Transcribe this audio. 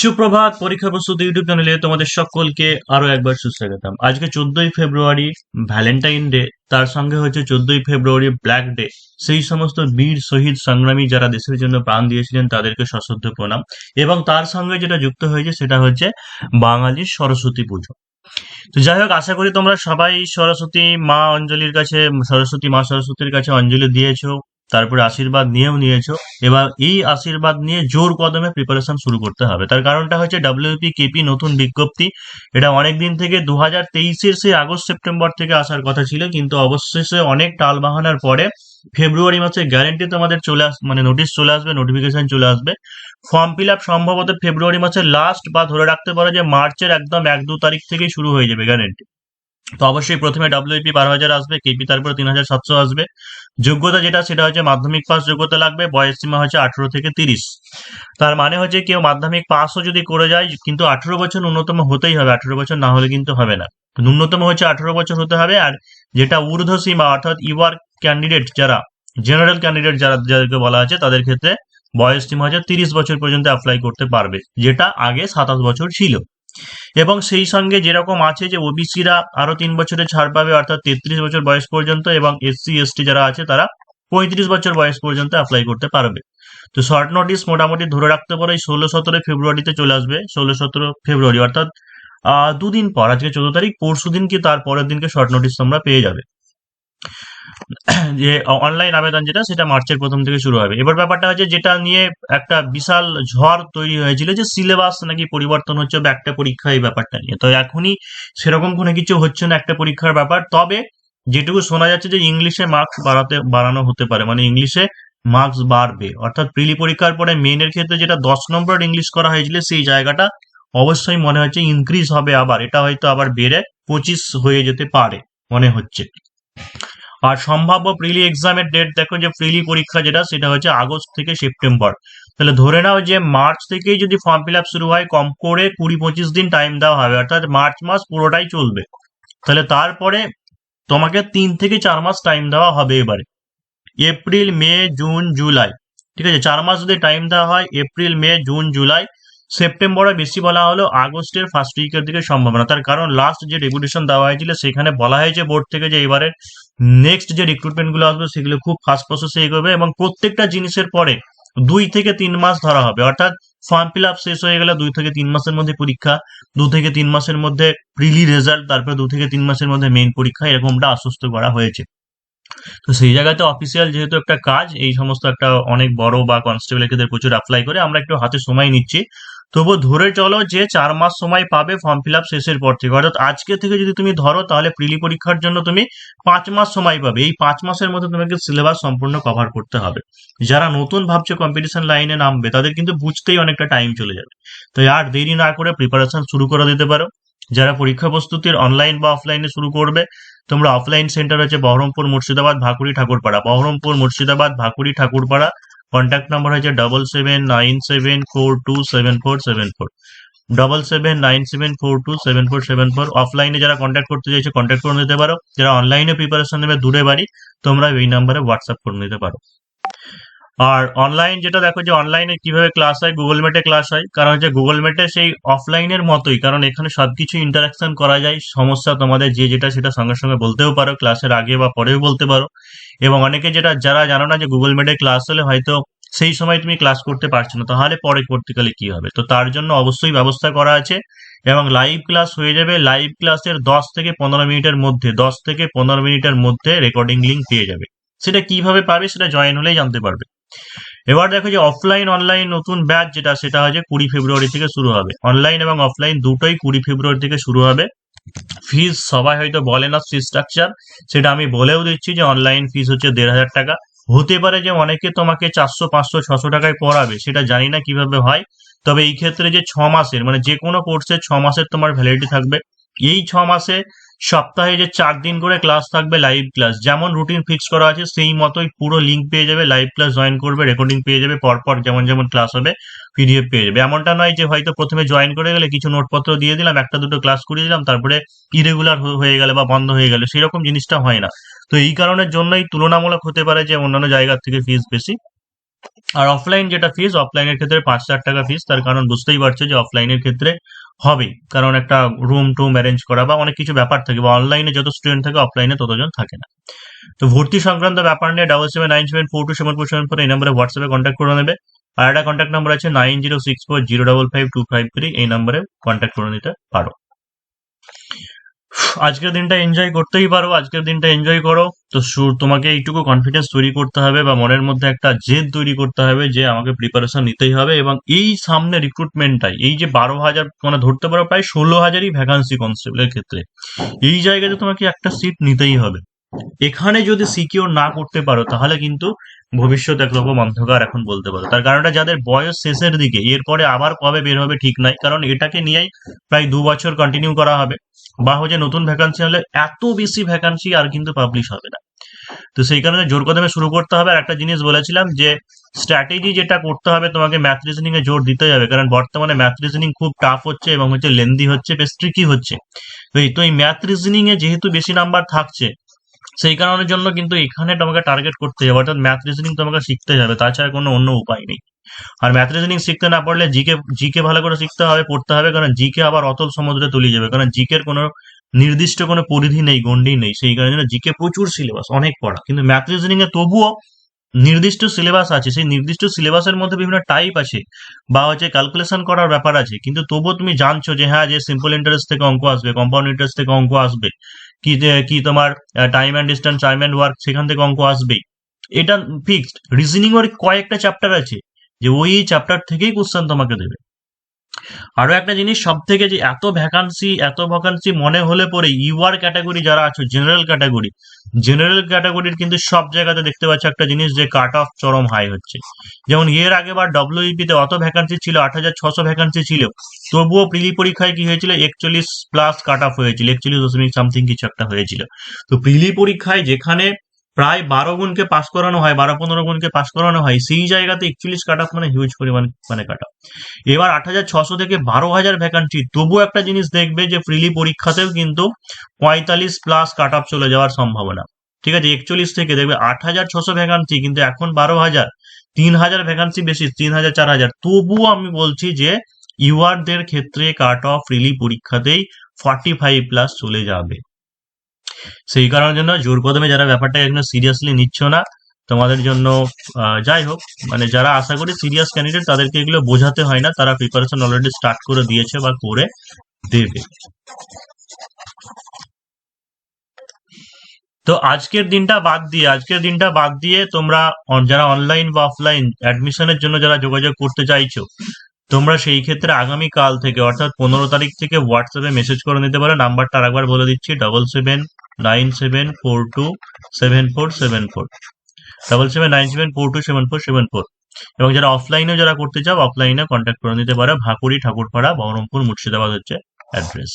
সুপ্রভাত পরীক্ষা প্রস্তুতি ইউটিউব চ্যানেলে তোমাদের সকলকে আরও একবার সুস্বাগতম। আজকে চোদ্দই ফেব্রুয়ারি ভ্যালেন্টাইন ডে, তার সঙ্গে হচ্ছে চোদ্দই ফেব্রুয়ারি ব্ল্যাক ডে। সেই সমস্ত বীর, শহীদ, সংগ্রামী যারা দেশের জন্য প্রাণ দিয়েছিলেন, তাদেরকে সশ্রদ্ধ প্রণাম। এবং তার সঙ্গে যেটা যুক্ত হয়েছে, সেটা হচ্ছে বাঙালির সরস্বতী পুজো। তো যাই হোক, আশা করি তোমরা সবাই সরস্বতী মা অঞ্জলির কাছে, সরস্বতী মা সরস্বতীর কাছে অঞ্জলি দিয়েছ। তারপরে আশীর্বাদ নিয়েও নিয়েছো। এবার এই আশীর্বাদ নিয়ে জোর কদমে প্রিপারেশন শুরু করতে হবে। তার কারণটা হচ্ছে ডাব্লিউপি কেপি নতুন বিজ্ঞপ্তি। এটা অনেক দিন থেকে দু হাজার তেইশের সেই আগস্ট সেপ্টেম্বর থেকে আসার কথা ছিল, কিন্তু অবশেষে অনেক টাল বাহানার পরে ফেব্রুয়ারি মাসে গ্যারেন্টি তোমাদের চলে আস মানে নোটিশ চলে আসবে নোটিফিকেশন চলে আসবে। ফর্ম ফিল আপ সম্ভবত ফেব্রুয়ারি মাসের লাস্ট বা ধরে রাখতে পারো যে মার্চের একদম এক দু তারিখ থেকেই শুরু হয়ে যাবে গ্যারেন্টি তো অবশ্যই প্রথমে ডাব্লিউপি বারো হাজার আসবে কেপি তারপরে তিন হাজার সাতশো আসবে। যোগ্যতা যেটা, সেটা হচ্ছে মাধ্যমিক পাস যোগ্যতা লাগবে, বয়স সীমা হচ্ছে আঠেরো থেকে তিরিশ। তার মানে হচ্ছে কেউ মাধ্যমিক পাসও যদি করে যায়, কিন্তু আঠেরো বছর ন্যূনতম হতেই হবে, আঠেরো বছর না হলে কিন্তু হবে না। ন্যূনতম হচ্ছে আঠেরো বছর হতে হবে, আর যেটা ঊর্ধ্ব সীমা, অর্থাৎ ইউআর ক্যান্ডিডেট যারা জেনারেল ক্যান্ডিডেট যারা, যাদেরকে বলা আছে, তাদের ক্ষেত্রে বয়স সীমা হচ্ছে তিরিশ বছর পর্যন্ত অ্যাপ্লাই করতে পারবে, যেটা আগে সাতাশ বছর ছিল। এবং সেই সঙ্গে যেরকম আছে যে ওবিসিরা আরও তিন বছরে ছাড় পাবে, অর্থাৎ তেত্রিশ বছর বয়স পর্যন্ত এবং এসসি, এসটি যারা আছে তারা পঁয়ত্রিশ বছর বয়স পর্যন্ত অ্যাপ্লাই করতে পারবে। তো শর্ট নোটিস মোটামুটি ধরে রাখতে পারো, এই ষোলো সতেরো ফেব্রুয়ারিতে চলে আসবে, ষোলো সতেরো ফেব্রুয়ারি, অর্থাৎ দুদিন পর, আজকে চোদ্দ তারিখ পরশু দিন কি তার পরের দিনকে শর্ট নোটিস তোমরা পেয়ে যাবে। যে অনলাইন আবেদন যেটা, সেটা মার্চের প্রথম থেকে শুরু হবে। এবার ব্যাপারটা হচ্ছে, যেটা নিয়ে একটা বিশাল ঝড় তৈরি হয়েছিল যে সিলেবাস নাকি পরিবর্তন হচ্ছে বা একটা পরীক্ষা, এই ব্যাপারটা নিয়ে। তো এখনই সেরকম কোনো কিছু হচ্ছে না, একটা পরীক্ষার ব্যাপার। তবে যেটুকু শোনা যাচ্ছে যে ইংলিশে মার্কস বাড়াতে, বাড়ানো হতে পারে। মানে ইংলিশে মার্কস বাড়বে। অর্থাৎ প্রিলি পরীক্ষার পরে মেনের ক্ষেত্রে যেটা দশ নম্বর ইংলিশ করা হয়েছিল, সেই জায়গাটা অবশ্যই মনে হচ্ছে ইনক্রিজ হবে আবার। এটা হয়তো আবার বেড়ে পঁচিশ হয়ে যেতে পারে, মনে হচ্ছে। আর সম্ভাব্য প্রিলি এক্সামের ডেট দেখো যে প্রিলি পরীক্ষা যেটা, সেটা হচ্ছে আগস্ট থেকে সেপ্টেম্বর। তাহলে ধরে নাও যে মার্চ থেকেই যদি ফর্ম ফিল আপ শুরু হয়, কম করে কুড়ি পঁচিশ দিন টাইম দেওয়া হবে, অর্থাৎ মার্চ মাস পুরোটাই চলবে। তাহলে তারপরে তোমাকে তিন থেকে চার মাস টাইম দেওয়া হবে এবারে। April, May, June, July. ঠিক আছে? চার মাস যদি টাইম দেওয়া হয়, এপ্রিল, মে, জুন, জুলাই, সেপ্টেম্বরে বেশি বলা হলো, আগস্টের ফার্স্ট উইকের দিকে সম্ভাবনা। তার কারণ লাস্ট যে রেগুলেশন দেওয়া হয়েছিল, সেখানে বলা হয়েছে বোর্ড থেকে যে এবারে নেক্সট যে রিক্রুটমেন্টগুলো আসবে, সেগুলো খুব ফাস্ট প্রসেসে এগোবে এবং প্রত্যেকটা জিনিসের পরে দুই থেকে তিন মাস ধরা হবে। অর্থাৎ ফর্ম ফিল আপ শেষ হয়ে গেলে দুই থেকে তিন মাসের মধ্যে পরীক্ষা, দু থেকে তিন মাসের মধ্যে প্রিলি রেজাল্ট তারপরে দু থেকে তিন মাসের মধ্যে মেইন পরীক্ষা, এরকমটা আশ্বস্ত করা হয়েছে। তো সেই জায়গাতে অফিসিয়াল যেহেতু একটা কাজ, এই সমস্ত একটা অনেক বড় বা কনস্টেবল প্রচুর অ্যাপ্লাই করে, আমরা একটু হাতে সময় নিচ্ছি। তবুও ধরে চলো যে চার মাস সময় পাবে ফর্ম ফিল আপ শেষের পর থেকে। অর্থাৎ আজকে থেকে যদি তুমি ধরো, তাহলে প্রিলি পরীক্ষার জন্য তুমি পাঁচ মাস সময় পাবে। এই পাঁচ মাসের মধ্যে তোমাকে সিলেবাস সম্পূর্ণ কভার করতে হবে। যারা নতুন ভাবছে কম্পিটিশন লাইনে নামবে, তাদের কিন্তু বুঝতেই অনেকটা টাইম চলে যাবে। তো আর দেরি না করে প্রিপারেশন শুরু করে দিতে পারো। যারা পরীক্ষা প্রস্তুতির অনলাইন বা অফলাইনে শুরু করবে, তোমরা অফলাইন সেন্টার হচ্ছে বহরমপুর মুর্শিদাবাদ ভাকুড়ি ঠাকুরপাড়া বহরমপুর মুর্শিদাবাদ ভাকুড়ি ঠাকুরপাড়া কন্ট্যাক্ট নাম্বার হয়েছে double seven nine seven four two seven four seven four double seven nine seven four two seven four seven four অফলাইনে যারা কন্ট্যাক্ট করতে চাইছে কন্ট্যাক্ট করে নিতে পারো। যারা অনলাইনে প্রিপারেশন নেবে, দূরে বাড়ি, তোমরা এই নাম্বারে হোয়াটসঅ্যাপ করে নিতে পারো। আর অনলাইন যেটা দেখো যে অনলাইনে কীভাবে ক্লাস হয় গুগল মিটে ক্লাস হয়, কারণ হচ্ছে গুগল মিটে সেই অফলাইনের মতোই, কারণ এখানে সবকিছু ইন্টারাকশন করা যায়, সমস্যা তোমাদের যে যেটা সেটা সঙ্গে সঙ্গে বলতেও পারো ক্লাসের আগে বা পরেও বলতে পারো। এবং অনেকে যেটা, যারা জানো না যে গুগল মিটে ক্লাস হলে হয়তো সেই সময় তুমি ক্লাস করতে পারছ না, তাহলে পরে পরবর্তীকালে কি হবে? তো তার জন্য অবশ্যই ব্যবস্থা করা আছে। এবং লাইভ ক্লাস হয়ে যাবে লাইভ ক্লাসের দশ থেকে পনেরো মিনিটের মধ্যে, দশ থেকে পনেরো মিনিটের মধ্যে রেকর্ডিং লিঙ্ক পেয়ে যাবে। সেটা কীভাবে পাবে সেটা জয়েন হলেই জানতে পারবে। এবার দেখো যে অফলাইন অনলাইন নতুন ব্যাচ যেটা, সেটা হচ্ছে কুড়ি ফেব্রুয়ারি থেকে শুরু হবে। অনলাইন এবং অফলাইন দুটোই কুড়ি ফেব্রুয়ারি থেকে শুরু হবে। ফিস সবাই হয়তো বলে না ফিস স্ট্রাকচার সেটা আমি বলেও দিচ্ছি যে অনলাইন ফিস হচ্ছে দেড় হাজার টাকা। হতে পারে যে অনেকে তোমাকে চারশো, পাঁচশো, ছশো টাকায় পড়াবে, সেটা জানি না কীভাবে হয়। তবে এই ক্ষেত্রে যে ছ মাসের মানে যে কোনো কোর্সের ছ মাসের তোমার ভ্যালিডিটি থাকবে। এই ছ মাসে সপ্তাহে যে চার দিন করে ক্লাস থাকবে লাইভ ক্লাস যেমন রুটিন ফিক্স করা আছে, সেই মতোই পুরো লিঙ্ক পেয়ে যাবে লাইভ ক্লাস জয়েন করবে রেকর্ডিং পেয়ে যাবে, পরপর যেমন যেমন ক্লাস হবে পিডিএফ পেয়ে যাবে। এমনটা নয় যে হয়তো প্রথমে জয়েন করে গেলে কিছু নোটপত্র দিয়ে দিলাম, একটা দুটো ক্লাস করিয়ে দিলাম, তারপরে ইরেগুলার হয়ে গেলে বা বন্ধ হয়ে গেলে, সেরকম জিনিসটা হয় না। তো এই কারণের জন্যই তুলনামূলক হতে পারে যে অন্যান্য জায়গার থেকে ফিস বেশি। আর অফলাইন যেটা ফিস অফলাইনের ক্ষেত্রে পাঁচ হাজার টাকা ফিস তার কারণ বুঝতেই পারছ যে অফলাইনের ক্ষেত্রে হবেই। কারণ একটা রুম টুম অ্যারেঞ্জ করা বা অনেক কিছু ব্যাপার থাকে বা অনলাইনে যত স্টুডেন্ট থাকে অফলাইনে ততজন থাকে না। তো ভর্তি সংক্রান্ত ব্যাপার নিয়ে double seven nine seven four two seven four seven four এই নম্বরে হোয়াটসঅ্যাপে কন্ট্যাক্ট করে নেবে। আর একটা কন্ট্যাক্ট নাম্বার আছে nine zero six four zero double five two five three এই নম্বরে কন্ট্যাক্ট করে নিতে পারো। আজকের দিনটা এনজয় করতেই পারো, আজকের দিনটা এনজয় করো। তো তোমাকে এইটুকু কনফিডেন্স তৈরি করতে হবে বা মনের মধ্যে একটা জেদ তৈরি করতে হবে যে আমাকে প্রিপারেশন নিতেই হবে এবং এই সামনে রিক্রুটমেন্টটাই এই যে বারো হাজার মানে ধরতে পারো প্রায় ষোলো হাজারই ভ্যাকান্সি কনস্টেবলের ক্ষেত্রে, এই জায়গাতে তোমাকে একটা সিট নিতেই হবে। এখানে যদি সিকিওর না করতে পারো, তাহলে কিন্তু ভবিষ্যৎ একরকম অন্ধকার এখন বলতে পারো। তার কারণটা যাদের বয়স শেষের দিকে, এরপরে আবার কবে বের হবে ঠিক নাই, কারণ এটাকে নিয়েই প্রায় দু বছর কন্টিনিউ করা হবে। বা হচ্ছে নতুন ভ্যাকান্সি হলে এত বেশি ভ্যাকান্সি আর কিন্তু পাবলিশ হবে না। তো সেই কারণে জোর কদমে শুরু করতে হবে। আর একটা জিনিস বলেছিলাম যে স্ট্র্যাটেজি যেটা করতে হবে, তোমাকে ম্যাথ রিজনিং এ জোর দিতে হবে। কারণ বর্তমানে ম্যাথ রিজনিং খুব টাফ হচ্ছে এবং হচ্ছে লেন্দি হচ্ছে, বেশ ট্রিকি হচ্ছে। তো এই- তো এই ম্যাথ রিজনিং এ যেহেতু বেশি নাম্বার থাকছে, সেই কারণের জন্য কিন্তু এখানে তোমাকে টার্গেট করতে হবে। অর্থাৎ ম্যাথ রিজনিং তোমাকে শিখতে হবে। তাছাড়া কোনো অন্য উপায় নেই। আর ম্যাথ রিজনিং শিখতে না পারলে জিকে জিকে ভালো করে শিখতে হবে, পড়তে হবে, কারণ জিকে আবার অতল সমুদ্রে তলিয়ে যাবে, কারণ জিকের কোনো নির্দিষ্ট কোনো পরিধি নেই গন্ডি নেই, সেই কারণে জিকে প্রচুর সিলেবাস অনেক পড়া। কিন্তু ম্যাথ রিজনিং এ তবুও নির্দিষ্ট সিলেবাস আছে, সেই নির্দিষ্ট সিলেবাসের মধ্যে বিভিন্ন টাইপ আছে, বা হচ্ছে ক্যালকুলেশন করার ব্যাপার আছে, কিন্তু তবুও তুমি জানছো যে হ্যাঁ যে সিম্পল ইন্টারেস্ট থেকে অঙ্ক আসবে কম্পাউন্ড ইন্টারেস্ট থেকে অঙ্ক আসবে, কি কি তোমার time and distance time and work সেখান থেকে অঙ্ক আসবেই। এটা ফিক্সড রিজনিং এর কয়েকটা চ্যাপ্টার আছে যে ওই চ্যাপ্টার থেকেই কোশ্চেন তোমাকে দেবে। আরও একটা জিনিস সব থেকে যে এত ভ্যাকান্সি এত ভ্যাকান্সি মনে হলে পরে ইউআর ক্যাটাগরি যারা আছো জেনারেল ক্যাটাগরি জেনারেল ক্যাটাগরির কিন্তু সব জায়গাতে দেখতে পাচ্ছ একটা জিনিস যে কাট অফ চরম হাই হচ্ছে। যেমন এর আগেবার ডব্লিউপি তে অত ভ্যাকান্সি ছিল, আট হাজার ছশো ভ্যাকান্সি ছিল, তবুও প্রিলি পরীক্ষায় কি হয়েছিল? একচল্লিশ প্লাস কাট অফ হয়েছিল, একচল্লিশ দশমিক সামথিং কিছু একটা হয়েছিল। তো প্রিলি পরীক্ষায় যেখানে প্রায় বারো গুণকে পাস করানো হয়, বারো পনেরো গুণকে পাস করানো হয়, সেই জায়গাতে একচল্লিশ কাট মানে হিউজ পরিমাণ মানে কাট এবার আট হাজার ছশো থেকে বারো হাজার ভ্যাকান্সি তবুও একটা জিনিস দেখবে যে ফ্রিলি পরীক্ষাতেও কিন্তু পঁয়তাল্লিশ প্লাস কাট চলে যাওয়ার সম্ভাবনা। ঠিক আছে, একচল্লিশ থেকে দেখবে আট হাজার ছশো ভ্যাকান্সি কিন্তু এখন বারো হাজার, তিন হাজার ভ্যাকান্সি বেশি, তিন হাজার, চার হাজার। তবুও আমি বলছি যে ইউআরদের ক্ষেত্রে কাট অফ ফ্রিলি পরীক্ষাতেই ফর্টি ফাইভ প্লাস চলে যাবে। সেই কারণের জন্য জোর কদমে যারা ব্যাপারটা একদম সিরিয়াসলি নিচ্ছ না, তোমাদের জন্য যাই হোক মানে যারা আশা করি সিরিয়াস ক্যান্ডিডেট তাদেরকে এগুলো বোঝাতে হয় না, তারা প্রিপারেশন অলরেডি স্টার্ট করে দিয়েছে বা করে দেবে। তো আজকের দিনটা বাদ দিয়ে, আজকের দিনটা বাদ দিয়ে তোমরা যারা অনলাইন বা অফলাইন অ্যাডমিশনের জন্য যারা যোগাযোগ করতে চাইছো, তোমরা সেই ক্ষেত্রে আগামী কাল থেকে, অর্থাৎ পনেরো তারিখ থেকে হোয়াটসঅ্যাপে মেসেজ করে নিতে পারো। নাম্বারটা আরেকবার বলে দিচ্ছি double seven nine seven four two seven four seven four. Double seven nine seven four two seven four seven four এবং যারা অফলাইনে যারা করতে চাও অফলাইনে কন্ট্যাক্ট করে নিতে পারো। ভাকুড়ি ঠাকুরপাড়া, বহরমপুর, মুর্শিদাবাদ হচ্ছে অ্যাড্রেস